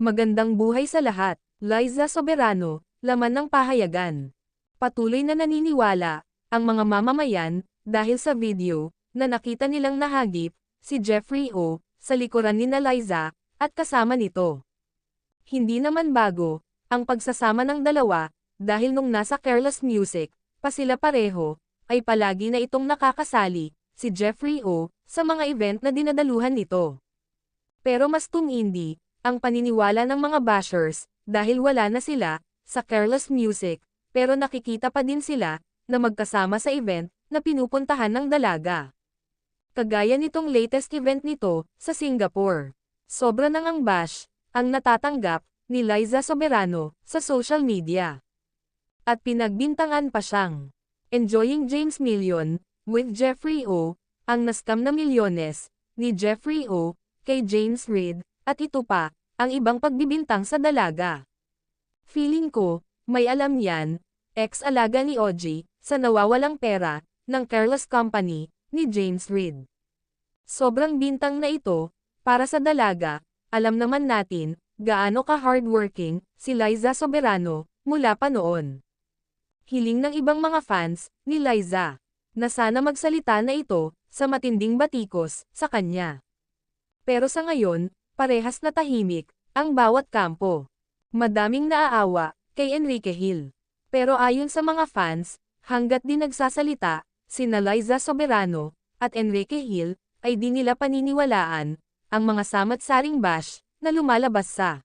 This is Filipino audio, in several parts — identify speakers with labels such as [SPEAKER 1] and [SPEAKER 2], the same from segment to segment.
[SPEAKER 1] Magandang buhay sa lahat, Liza Soberano, laman ng pahayagan. Patuloy na naniniwala, ang mga mamamayan, dahil sa video, na nakita nilang nahagip, si Jeffrey O, sa likuran ni Liza, at kasama nito. Hindi naman bago, ang pagsasama ng dalawa, dahil nung nasa Careless Music, pa sila pareho, ay palagi na itong nakakasali, si Jeffrey O, sa mga event na dinadaluhan nito. Pero mas tumindi, ang paniniwala ng mga bashers, dahil wala na sila, sa Careless Music, pero nakikita pa din sila, na magkasama sa event, na pinupuntahan ng dalaga. Kagaya nitong latest event nito, sa Singapore. Sobra nang ang bash, ang natatanggap, ni Liza Soberano, sa social media. At pinagbintangan pa siyang, Enjoying James Million, with Jeffrey O, ang naskam na milyones, ni Jeffrey O, kay James Reid, at ito pa, ang ibang pagbibintang sa dalaga. Feeling ko, may alam yan, ex-alaga ni Oji, sa nawawalang pera, ng Careless Company, ni James Reid. Sobrang bintang na ito, para sa dalaga, alam naman natin, gaano ka hardworking, si Liza Soberano, mula pa noon. Hiling ng ibang mga fans, ni Liza, na sana magsalita na ito, sa matinding batikos, sa kanya. Pero sa ngayon, parehas na tahimik, ang bawat kampo. Madaming naaawa, kay Enrique Hill. Pero ayon sa mga fans, hanggat di nagsasalita, sina Liza Soberano, at Enrique Hill, ay di nila paniniwalaan, ang mga samat-saring bash, na lumalabas sa.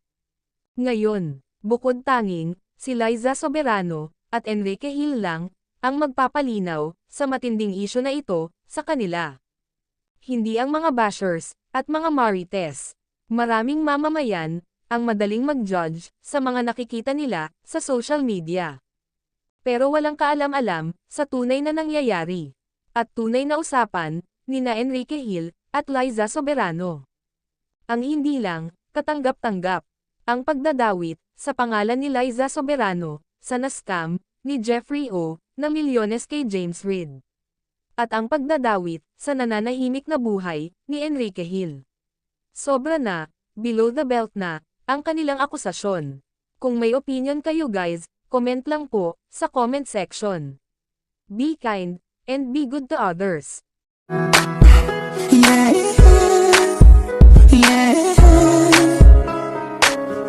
[SPEAKER 1] Ngayon, bukod tanging, si Liza Soberano, at Enrique Hill lang, ang magpapalinaw, sa matinding isyo na ito, sa kanila. Hindi ang mga bashers, at mga marites. Maraming mamamayan, ang madaling mag-judge, sa mga nakikita nila, sa social media. Pero walang kaalam-alam, sa tunay na nangyayari. At tunay na usapan, ni na Enrique Hill, at Liza Soberano. Ang hindi lang, katanggap-tanggap, ang pagdadawit, sa pangalan ni Liza Soberano, sa na-scam, ni Jeffrey O, na milyones kay James Reid. At ang pagdadawit, sa nananahimik na buhay, ni Enrique Hill. Sobra na, below the belt na, ang kanilang akusasyon. Kung may opinion kayo guys, comment lang po, sa comment section. Be kind, and be good to others.